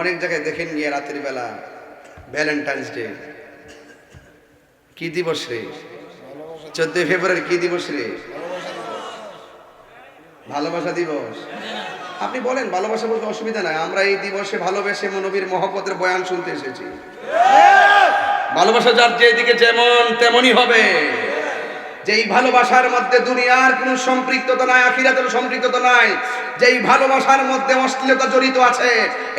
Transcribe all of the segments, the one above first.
অনেক জায়গায় দেখেন গিয়ে রাতের বেলা ভ্যালেন্টাইন্স ডে। কি দিবস রে? চোদ্দই ফেব্রুয়ারি কি দিবস রে? ভালোবাসা দিবস। আপনি বলেন, ভালোবাসা বলতে অসুবিধা নাই। আমরা এই দিবসে ভালোবেসে মনবীর মহব্বতের বয়ান শুনতে এসেছি। ভালোবাসা যার যেদিকে যেমন, তেমনই হবে। যেই ভালোবাসার মধ্যে দুনিয়ার কোনো সম্পৃক্ততা নাই, আখিরাতের সম্পৃক্ততা নাই, যেই ভালোবাসার মধ্যে অশ্লীলতা জড়িত আছে,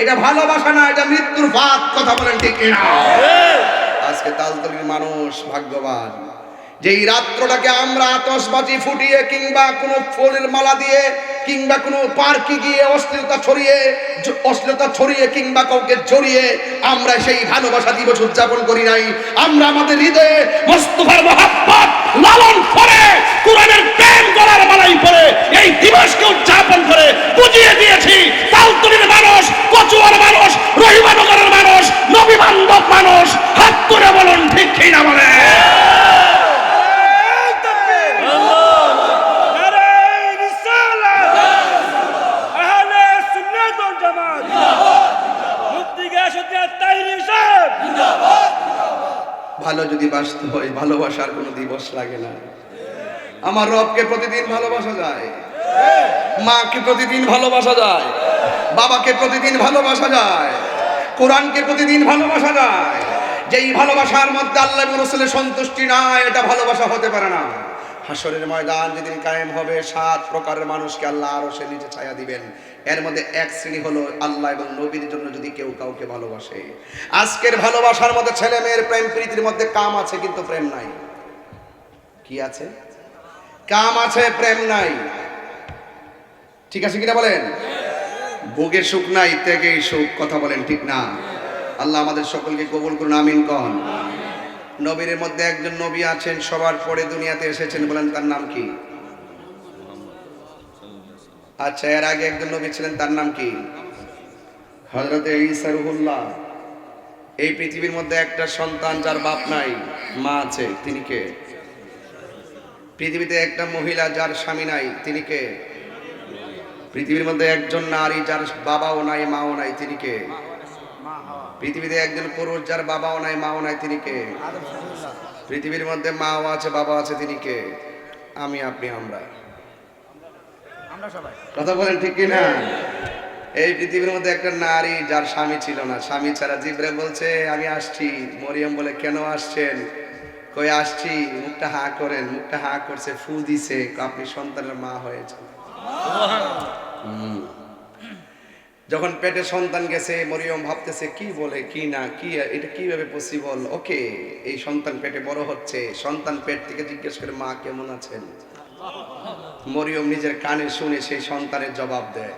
এটা ভালোবাসা না, এটা মৃত্যুর ফাঁদ, কথা বলেন ঠিক আজকে তালতলির মানুষ ভাগ্যবান। যেই রাত্রটাকে আমরা আতসবাজি ফুটিয়ে কিংবা কোনো ফুলের মালা দিয়ে কিংবা কোনো পার্কে গিয়ে অশ্লীলতা ছড়িয়ে অশ্লীলতা ছড়িয়ে কিংবা কাউকে জড়িয়ে আমরা সেই ভালোবাসা দিবস উদযাপন করি নাই। আমরা আমাদের হৃদয়ে মোস্তফার মহাব্বত লালন করে, কোরআনের প্রেম গলার মালাই পরে, এই দিবসকে উদযাপন করে বুঝিয়ে দিয়েছি তালতলির মানুষ, কচুয়ার মানুষ রহিমানগরের মানুষ, নবী বান্ধব মানুষ হাত করে বলুন ঠিক কি না বলে ভালো যদি বাঁচতে হয় ভালোবাসার কোনো দিবস লাগে না আমার রবকে প্রতিদিন ভালোবাসা যায়। মাকে প্রতিদিন ভালোবাসা যায়। বাবাকে প্রতিদিন ভালোবাসা যায়। কোরআনকে প্রতিদিন ভালোবাসা যায়। যেই ভালোবাসার মধ্যে আল্লাহ রসুলের সন্তুষ্টি নাই, এটা ভালোবাসা হতে পারে না। হাসরের ময়দান যেদিন কায়েম হবে, সাত প্রকারের মানুষকে আল্লাহ আরও সে নিচে ছায়া দিবেন। এর মধ্যে এক শ্রেণি হলো আল্লাহ এবং নবীর জন্য যদি কেউ কাউকে ভালোবাসে। আজকের ভালোবাসার মধ্যে ছেলে মেয়ের প্রেম প্রীতির মধ্যে কাম আছে, কিন্তু প্রেম নাই। কি আছে? কাম আছে, প্রেম নাই। ঠিক আছে কিনা বলেন? ভোগের সুখ নাই ত্যাগেই সুখ, কথা বলেন ঠিক না? আল্লাহ আমাদের সকলকে কবুল করুন, আমিন কন। নবীর মধ্যে একজন নবী আছেন, সবার পরে দুনিয়াতে এসেছেন, বলেন তার নাম কি? আচ্ছা এর আগে একজন নবী ছিলেন, তার নাম কি? হজরতে ঈসা রুহুল্লাহ। এই পৃথিবীর মধ্যে একটা সন্তান যার বাপ নাই, মা আছে, তিনি কে? পৃথিবীতে একটা মহিলা যার স্বামী নাই তিনি কে? পৃথিবীর মধ্যে একজন নারী যার বাবাও নাই মাও নাই তিনি কে? পৃথিবীতে একজন পুরুষ যার বাবাও নাই মাও নাই তিনি কে? পৃথিবীর মধ্যে মাও আছে বাবা আছে তিনি কে? আমি আপনি আমরা। কথা বলেন ঠিক কি না? এই পৃথিবীর মধ্যে একটা নারী যার স্বামী ছিল না। স্বামী ছাড়া জিব্রে বলছে আমি আসছি। মরিয়ম বলে কেন আসছেন? কই আসছি মুখটা হা করেন মুখটা হা করছে ফু দিছে আপনি সন্তানের মা হয়েছে যখন পেটে সন্তান গেছে মরিয়ম ভাবতেছে কি বলে কি না কি এটা কীভাবে পসিবল ওকে এই সন্তান পেটে বড় হচ্ছে সন্তান পেট থেকে জিজ্ঞেস করে মা কেমন আছেন? মরিয়ম নিজের কানে শুনে সেই সন্তানের জবাব দেয়।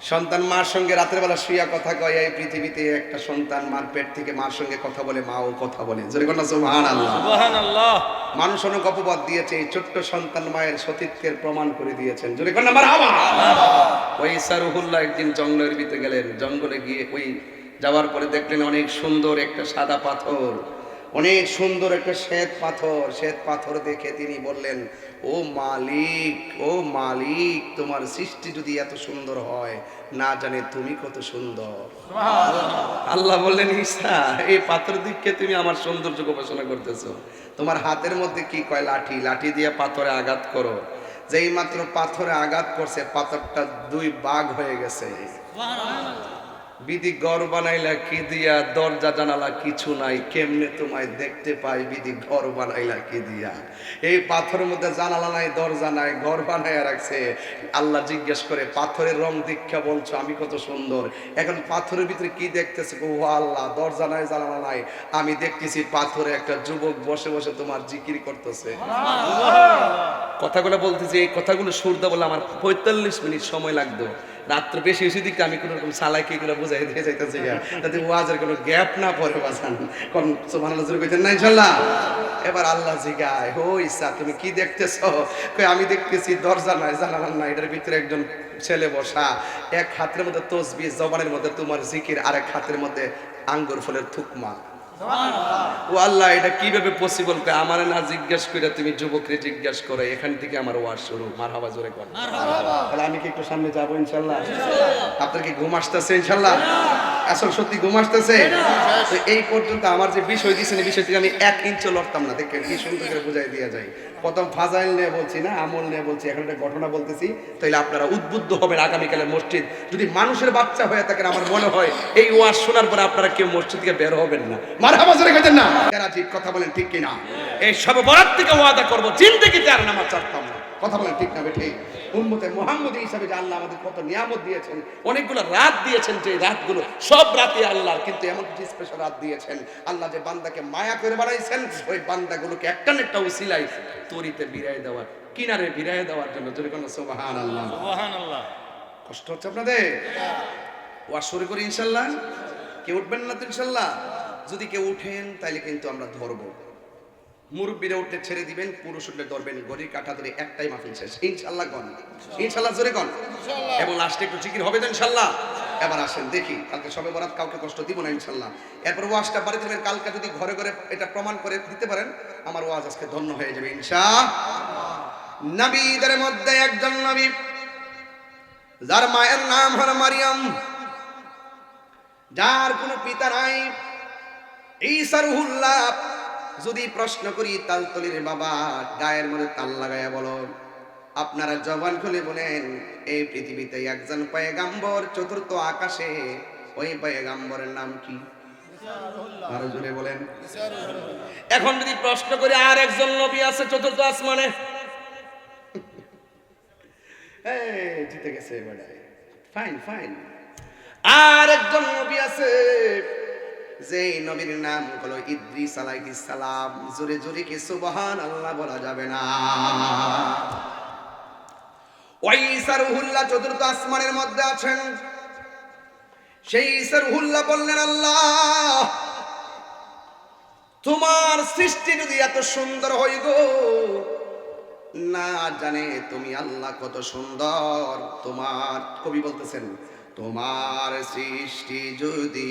সন্তান মার সঙ্গে রাতের বেলা শুয়া কথা কয় এই পৃথিবীতে একটা সন্তান মার পেট থেকে মার সঙ্গে কথা বলে মাও কথা বলে। আল্লাহ মানুষ অনেক অপবাদ দিয়েছে এই ছোট্ট সন্তান মায়ের সতীত্বের প্রমাণ করে দিয়েছেন। ওই সারুহুল্লাহ একদিন জঙ্গলের ভিতরে গেলেন জঙ্গলে গিয়ে ওই যাওয়ার পরে দেখলেন অনেক সুন্দর একটা সাদা পাথর। অনেক সুন্দর একটা শ্বেত পাথর শ্বেত পাথর দেখে তিনি বললেন ও মালিক ও মালিক তোমার সৃষ্টি যদি এত সুন্দর হয় না জানে তুমি কত সুন্দর। আল্লাহ বললেন ঈশা এই পাথর দিককে তুমি আমার সৌন্দর্য গবেষণা করতেছো। তোমার হাতের মধ্যে কি কয় লাঠি? লাঠি দিয়ে পাথরে আঘাত করো। যেই মাত্র পাথরে আঘাত করছে পাথরটা দুই বাঘ হয়ে গেছে। বিধি ঘর বানাইলা কি দিয়া? দরজা জানালা কিছু নাই। কেমনে তোমায় দেখতে পাই বিধি ঘর বানাইলা কি দিয়া? এই পাথরের মধ্যে জানালা নাই দরজা নাই ঘর বানাইয়া রাখছে। আল্লাহ জিজ্ঞেস করে পাথরের রং দীক্ষা বলছো আমি কত সুন্দর। এখন পাথরের ভিতরে কি দেখতেছে? ও আল্লাহ দরজা নাই জানালা নাই। আমি দেখতেছি পাথরে একটা যুবক বসে বসে তোমার জিকির করতেছে। কথাগুলো বলতেছি এই কথাগুলো সুরদা বলে আমার পঁয়তাল্লিশ মিনিট সময় লাগতো। রাত্র বেশি বেশি দিকে আমি কোনো রকম সালাকি এগুলো বুঝাই দিয়ে যাইতেছি যাতে ওয়াজের কোনো গ্যাপ না পড়ে বাসান কোন সুবহানাল্লাহ জোরে কইতেন না ইনশাআল্লাহ এবার আল্লাহ জিগায়, ও ইসা তুমি কি দেখতেছো? কই আমি দেখতেছি দরজা নাই জানালা নাই, এটার ভিতরে একজন ছেলে বসা। এক হাতের মধ্যে তসবিহ, জবানের মধ্যে তোমার জিকির আর এক হাতের মধ্যে আঙ্গুর ফলের থুকমা। ও আল্লাহ এটা কীভাবে পসিবল আমার না জিজ্ঞেস করে তুমি যুবকরে জিজ্ঞেস করো এখান থেকে আমার ওয়াজ শুরু। মার হাওয়া জোরে কর তাহলে আমি কি একটু সামনে যাব ইনশাল্লাহ? আপনার কি ঘুম আসতেছে ইনশাল্লাহ? আসল সত্যি ঘুম আসতেছে? এই পর্যন্ত আমার যে বিষয় দিয়েছেন এই বিষয় থেকে আমি এক ইঞ্চও লড়তাম না। দেখেন কি সুন্দর করে বুঝাই দিয়ে যায়। প্রথম ফাজাইল নিয়ে বলছি না, আমল নিয়ে বলছি, এখন একটা ঘটনা বলতেছি। তাহলে আপনারা উদ্বুদ্ধ হবেন আগামীকালের মসজিদ। যদি মানুষের বাচ্চা হয়ে থাকেন, আমার মনে হয় এই ওয়াজ শোনার পরে আপনারা কেউ মসজিদ থেকে বের হবেন না। মারা হাবাজরে গেছেন না। যারা ঠিক কথা বলেন ঠিক কিনা। এই সব বরাত থেকে ওয়াদা করব জিন্দগিতে আর নামাজ ছাড়তাম। কথা বলেন ঠিক না বেঠে। উম্মতে মোহাম্মদ হিসাবে যে আল্লাহ আমাদের কত নিয়ামত দিয়েছেন অনেকগুলো রাত দিয়েছেন যে রাতগুলো সব রাতে আল্লাহর কিন্তু এমন কিছু স্পেশাল রাত দিয়েছেন আল্লাহ যে বান্দাকে মায়া করে বানাইছেন ওই বান্দাগুলোকে একটা না একটা উসিলাই তরিতে বিরায় দেওয়ার কিনারে বিরায় দেওয়ার জন্য যদি কোনো সোবাহান আল্লাহ সুবহানাল্লাহ। কষ্ট হচ্ছে আপনাদের? ওয়াজ শুরু করি ইনশাল্লাহ। কেউ উঠবেন না তো ইনশাল্লাহ। যদি কেউ উঠেন তাহলে কিন্তু আমরা ধরবো। মুরব্বীরা উঠলে ছেড়ে দিবেন পুরুষ উঠলে ধরবেন গড়ির কাঠা ধরে একটাই মাহফিল শেষ। ইনশাল্লাহ গন ইনশাল্লাহ জোরে গন এবং লাস্টে একটু চিকির হবে তো ইনশাল্লাহ এবার আসেন দেখি কালকে সবে বরাত কাউকে কষ্ট দিব না ইনশাল্লাহ এরপর ওয়াজটা বাড়ি দেবেন কালকে যদি ঘরে ঘরে এটা প্রমাণ করে দিতে পারেন আমার ওয়াজ আজকে ধন্য হয়ে যাবে ইনশা নবীদের মধ্যে একজন নবী যার মায়ের নাম হল মারিয়াম। যার কোনো পিতা নাই। ঈসা রুহুল্লাহ যদি প্রশ্ন করি, তালতলির বাবা গায়ের মধ্যে তাল লাগায়া বলো, আপনারা জবান খুলে বলেন, এই পৃথিবীতে একজন পয়গাম্বর চতুর্থ আকাশে, ওই পয়গাম্বরের নাম কি? বলেন। এখন যদি প্রশ্ন করি, আর একজন নবী আছে চতুর্থ আসমানে? জিতে গেছে এবারে। ফাইন ফাইন আর একজন নবী আছে যে নবীর নাম হলো ইদ্রিস আলাইহিস সালাম। জোরে জোরে কি সুবহান আল্লাহ বলা যাবে না। ওই চতুর্থ আসমানের মধ্যে আছেন। সেই বললেন, আল্লাহ, তোমার সৃষ্টি যদি এত সুন্দর হই গো, না জানে তুমি আল্লাহ কত সুন্দর। তোমার, কবি বলতেছেন, তোমার সৃষ্টি যদি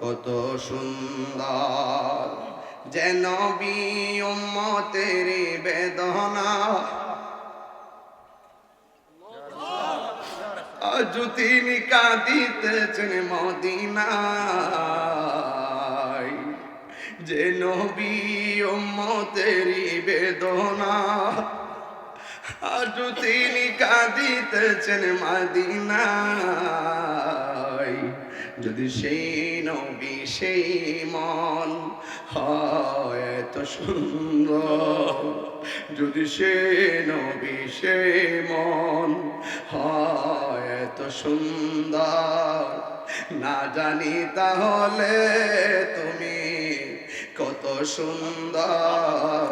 কত সুন্দর। যেন বিয়মতের বেদনা। আজ তিনি কাঁদিতেছেন মদিনায়। যে নবী উম্মতেরি বেদনা। আজ তিনি কাঁদিতেছেন মদিনায়। যদি সেই নবী সেই মন হয় এত সুন্দর। যদি সে নবী সে মন হয় এত সুন্দর। না জানি তাহলে তুমি কত সুন্দর।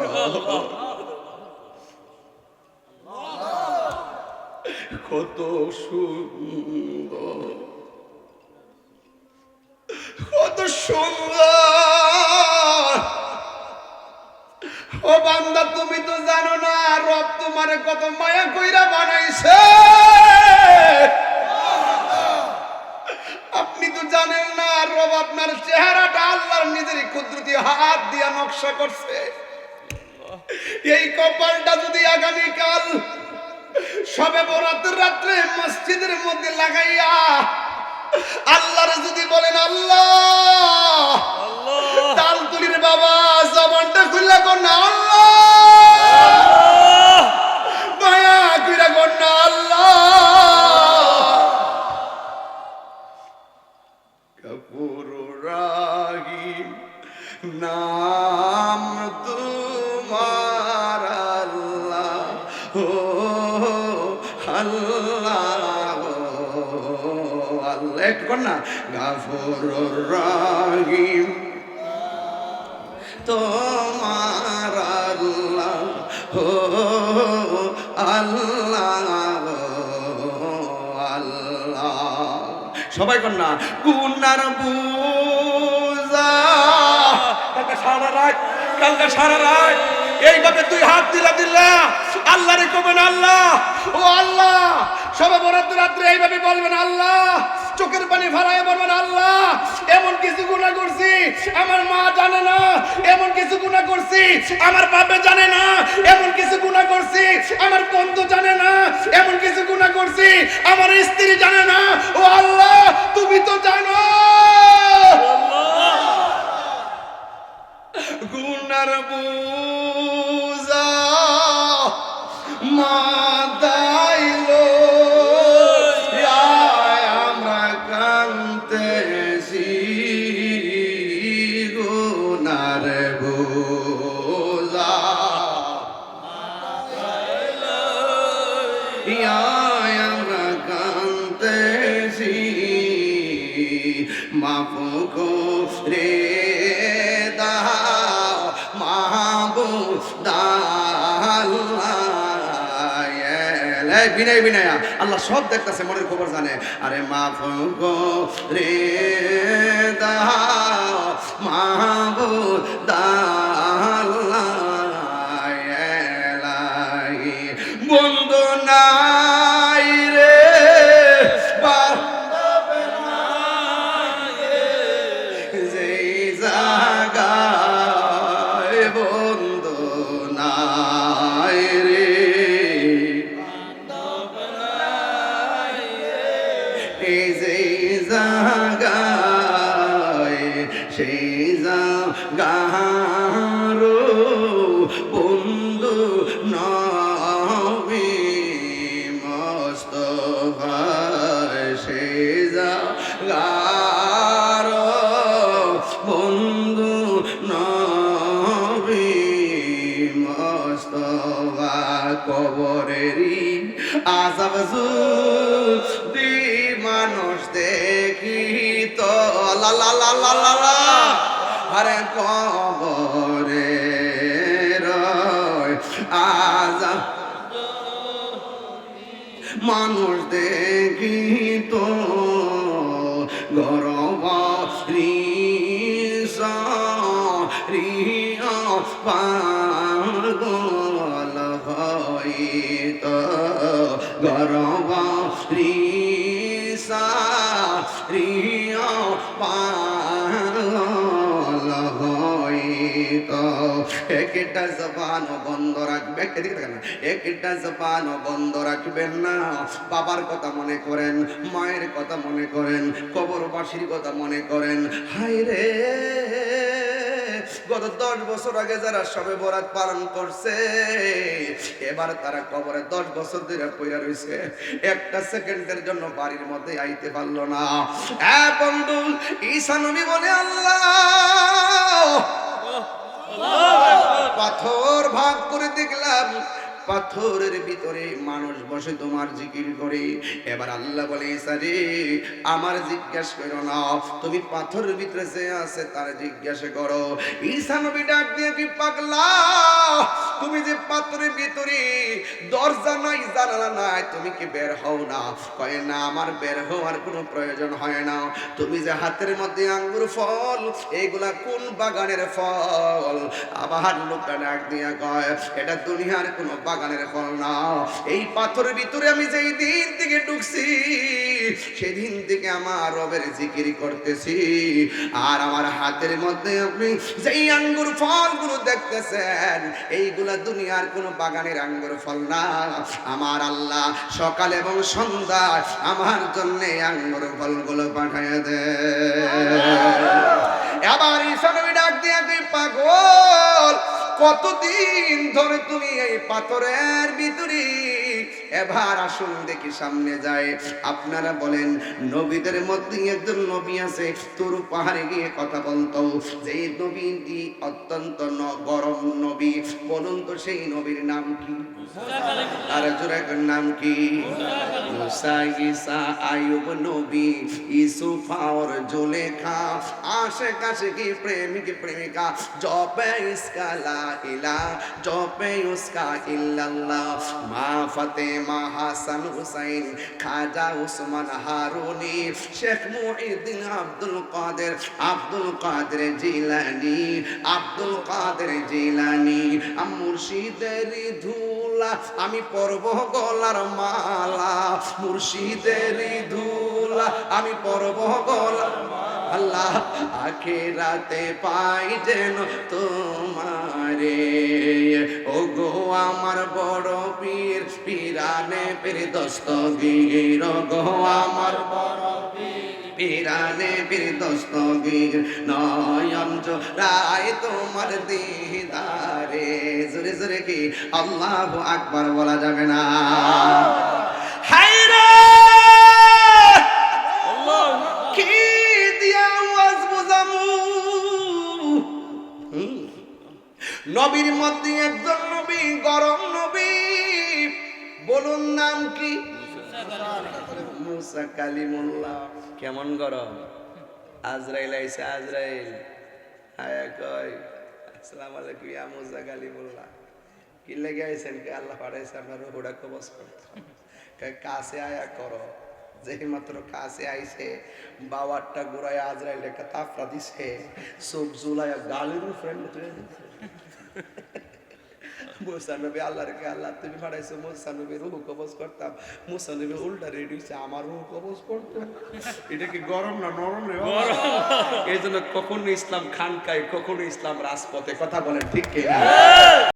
কত সুন্দর। সুন্দর। তুমি তো জানো না, রব তোমারে কত মায়া কইরা বানাইছে। আপনি তো জানেন না, রব আপনার চেহারাটা আল্লাহর নিজের কুদরতি হাত দিয়া নকশা করছে। এই কপালটা যদি আগামীকাল সবে বরাতের রাত্রে মসজিদের মধ্যে লাগাইয়া আল্লাহর যদি বলেন আল্লাহ তালতুলির বাবা জবানটা খুললা কর না হো আল্লাহ আল্লাহ সবাই কন্যা গুনার বুজা। কালকে সারা রায় কালকে সারা রাত, এইভাবে দুই হাত দিলা দিলা। আল্লাহ রে কবেন আল্লাহ, ও আল্লাহ সবাই বরাদ্দ রাত্রে এইভাবে বলবেন আল্লাহ। চোখের পানি ফালায় বলবেন, আল্লাহ, এমন কিছু গুণা করছি, আমার মা জানে না, এমন কিছু গুণা করছি, আমার বাপে জানে না, এমন কিছু গুণা করছি, আমার বন্ধু জানে না, এমন কিছু গুণা করছি, আমার স্ত্রী জানে না, ও আল্লাহ, তুমি তো জানো আমরা কান্তেছি। রে বিনয়, বিনয়া, আল্লাহ সব দেখতেছে, মনের খবর জানে। আরে মাফ রে দাও মাহবু বন্ধু মস্তফা সেই জাগারো বন্ধু নবী দি মানুষ দেখি তো লা লা লা লা লা লা আরে কবরে মানুষ দেখি তো গরব রিয়া পাগল হইত। গরব রিসা রিয়া পাগল হইত একটা জবান বন্ধ রাখবে। এদিকে দেখেন একটা জবান বন্ধ রাখবেন না। বাবার কথা মনে করেন, মায়ের কথা মনে করেন, কবরবাসীর কথা মনে করেন। হাই রে! গত দশ বছর আগে যারা সবে বরাত পালন করছে, এবার তারা কবরে দশ বছর ধরে পইরা রয়েছে একটা সেকেন্ডের জন্য বাড়ির মধ্যে আইতে পারল না। বন্ধু ঈশানবী বলে, আল্লাহ! পাথর ভাগ করে দেখলাম পাথরের ভিতরে মানুষ বসে তোমার জিকির করে। এবার আল্লাহ বলে সারে আমার জিজ্ঞাসা করো না, তুমি পাথরের ভিতরে যে আছে তার জিজ্ঞাসা করো। ঈসা নবী ডাক দিয়ে, কি পাগলা, তুমি যে পাথরের ভিতরে দরজা নাই, জানালা নাই, তুমি কি বের হও না? কয়, না, আমার বের হওয়ার কোনো প্রয়োজন হয় না। তুমি যে হাতের মধ্যে আঙ্গুর ফল, এগুলা কোন বাগানের ফল? আবার লোকটা ডাক দিয়া কয়, এটা দুনিয়ার কোনো বাগানের ফল না। এই পাথরের ভিতরে আমি যেই দিন থেকে ঢুকছি, সেদিন থেকে আমার রবের জিকির করতেছি। আর আমার হাতের মধ্যে আপনি যেই আঙ্গুর ফলগুলো দেখতেছেন, এইগুলা দুনিয়ার কোনো বাগানের আঙ্গুর ফল না। আমার আল্লাহ সকাল এবং সন্ধ্যা আমার জন্য আঙ্গুর ফলগুলো পাঠায় দেয় আবার ঈশানবী ডাক দিয়ে তুই পাগল। কতদিন ধরে তুমি এই পাথরের ভিতরে এবার আসুন দেখি সামনে যায়। আপনারা বলেন, নবীদের মধ্যে একজন নবী আছে, তোর পাহাড়ে গিয়ে কথা বলতো। যে নবীটি অত্যন্ত গরম নবী, বলুন তো সেই নবীর নাম কি? আর জোরের নাম কি? ঈসা আয়ুব নবী ইসুফ আর জুলেখা আশেক আশেকি প্রেমিক, প্রেমিকা জপে ইসকা লা ইলা জপে উসকা ইল্লাল্লাহ, মা ফাতেমা হাসান হুসাইন, খাজা উসমান হারুনি, শেখ মুহিদ্দিন আব্দুল কাদের আব্দুল কাদের জিলানি, আব্দুল কাদের জিলানি মুর্শিদের ধুলা, আমি পরব গলার মালা, মুর্শিদের ধুলা, আমি পরব গলার আল্লাহ আখেরাতে পাই যেন তোমারে। গো আমার বড় পীর, পীরানে পীর দস্তগীর গো আমার বড় পীরানে পীর দস্তগীর নয়ন রায় তোমার দিদারে। জোরে জোরে কি? আল্লাহ আকবার বলা যাবে না। বোঝামু? নবীর মধ্যে একজন গরম নবী। বলুন নাম কি? মুসা কালিমুল্লাহ। কেমন গরম? আজরাইল আইসা আজরাইল। আয়া কয়, আসসালামু আলাইকুম, ইয়া মুসা কালিমুল্লাহ। কি লেগে আইছেন? কে আল্লাহ পাঠাইছে আপনার রুহুটা কবজ করতে কাছে আয়া করো। যেই মাত্র কাছে আইছে, বাবারটা গোড়ায় আজরাইল একটা তাফরা দিছে। চোখ জুলাইয়া গালের ফ্রেন্ড তুলে মুসানবী আল্লাহর কে আল্লাহ তুমি পাঠাইছো মুসানবী রুহ কবজ করতাম। মুসানবী উল্টা রেডি হয়েছে আমার রুহ কবজ করতো। এটা কি গরম না নরম রে এই জন্য কখনো ইসলাম খানকায় কখনো ইসলাম রাজপথে কথা বলেন ঠিক কিনা?